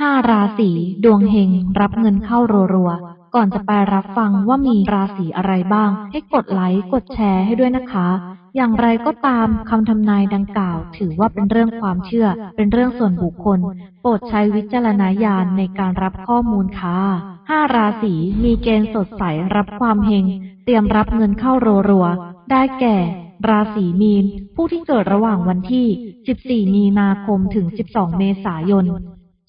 ห้าราศีดวงเฮงรับเงินเข้ารัวๆ ก่อนจะไปรับฟังว่ามีราศีอะไรบ้าง ให้กดไลค์กดแชร์ให้ด้วยนะคะ อย่างไรก็ตามคำทำนายดังกล่าว ถือว่าเป็นเรื่องความเชื่อ เป็นเรื่องส่วนบุคคล โปรดใช้วิจารณญาณในการรับข้อมูลค่ะห้าราศีมีเกณฑ์สดใสรับความเฮงเตรียมรับเงินเข้ารัวๆ ได้แก่ ราศีมีน ผู้ที่เกิดระหว่างวันที่ 14 มีนาคมถึง 12 เมษายน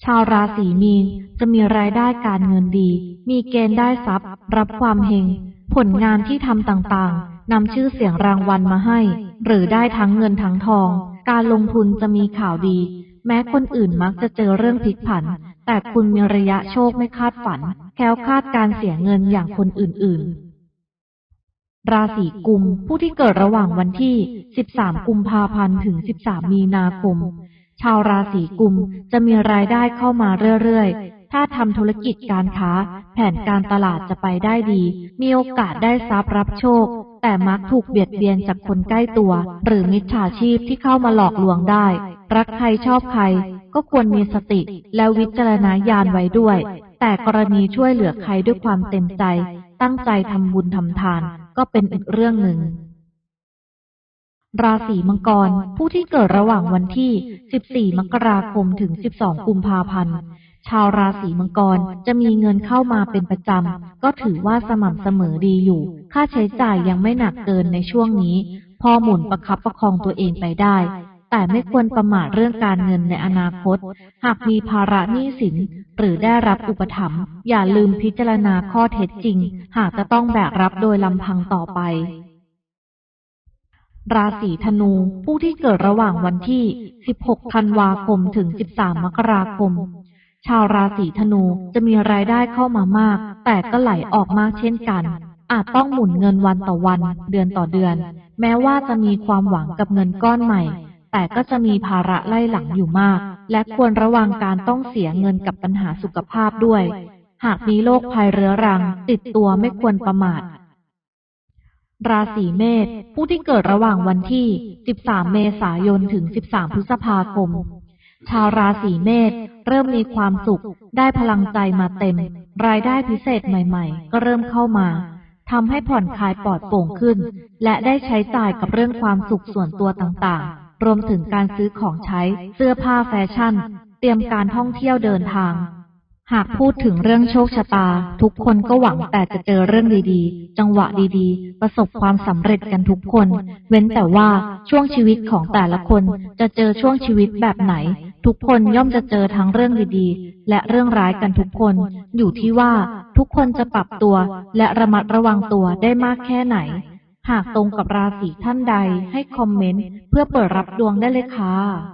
ชาวราศีมีนจะมีรายได้การเงินดี มีเกณฑ์ได้ทรัพย์ รับความเฮง ผลงานที่ทำต่างๆ นำชื่อเสียงรางวัลมาให้ หรือได้ทั้งเงินทั้งทอง การลงทุนจะมีข่าวดี แม้คนอื่นมักจะเจอเรื่องพลิกผัน แต่คุณมีระยะโชคไม่คาดฝัน แค้วคาดการเสียเงินอย่างคนอื่นๆราศีกุม ผู้ที่เกิดระหว่างวันที่ 13 กุมภาพันธ์ ถึง 13 มีนาคมาวราศีกุมจะมีรายได้เข้ามาเรื่อยๆ ถ้าทำธุรกิจการค้า แผนการตลาดจะไปได้ดี มีโอกาสได้ทรัพย์รับโชค แต่มักถูกเบียดเบียนจากคนใกล้ตัว หรือมิจฉาชีพที่เข้ามาหลอกลวงได้ รักใครชอบใคร ก็ควรมีสติ และวิจารณญาณไว้ด้วย แต่กรณีช่วยเหลือใครด้วยความเต็มใจ ตั้งใจทำบุญทำทาน ก็เป็นอีกเรื่องหนึ่ง ราศีมังกร ผู้ที่เกิดระหว่างวันที่ 14 มกราคมถึง 12 กุมภาพันธ์ ชาวราศีมังกรจะมีเงินเข้ามาเป็นประจำ ก็ถือว่าสม่ำเสมอดีอยู่ ค่าใช้จ่ายยังไม่หนักเกินในช่วงนี้ พอหมุนประคับประคองตัวเองไปได้ แต่ไม่ควรประมาทเรื่องการเงินในอนาคต หากมีภาระหนี้สิน หรือได้รับอุปถัมภ์อย่าลืมพิจารณาข้อเท็จจริง หากจะต้องแบกรับโดยลำพังต่อไป ราศีธนู ผู้ที่เกิดระหว่างวันที่ 16 ธันวาคม ถึง 13 มกราคม ชาวราศีธนูจะมีรายได้เข้ามามาก แต่ก็ไหลออกมากเช่นกัน อาจต้องหมุนเงินวันต่อวัน เดือนต่อเดือน แม้ว่าจะมีความหวังกับเงินก้อนใหม่ แต่ก็จะมีภาระไล่หลังอยู่มาก และควรระวังการต้องเสียเงินกับปัญหาสุขภาพด้วย หากมีโรคภัยเรื้อรัง ติดตัวไม่ควรประมาท ราศีเมษผู้ที่เกิดระหว่างวันที่ 13 เมษายนถึง 13 พฤษภาคม ชาวราศีเมษเริ่มมีความสุข ได้พลังใจมาเต็ม รายได้พิเศษใหม่ๆ ก็เริ่มเข้ามาทำให้ผ่อนคลายปลอดโปร่งขึ้น และได้ใช้จ่ายกับเรื่องความสุขส่วนตัวต่างๆ รวมถึงการซื้อของใช้ เสื้อผ้าแฟชั่น เตรียมการท่องเที่ยวเดินทาง หากพูดถึงเรื่องโชคชะตา ทุกคนก็หวังแต่จะเจอเรื่องดีๆ จังหวะดีๆ ประสบความสำเร็จกันทุกคน เว้นแต่ว่าช่วงชีวิตของแต่ละคนจะเจอช่วงชีวิตแบบไหน ทุกคนย่อมจะเจอทั้งเรื่องดีๆ และเรื่องร้ายกันทุกคน อยู่ที่ว่าทุกคนจะปรับตัว และระมัดระวังตัวได้มากแค่ไหน หากตรงกับราศีท่านใดให้คอมเมนต์เพื่อเปิดรับดวงได้เลยค่ะ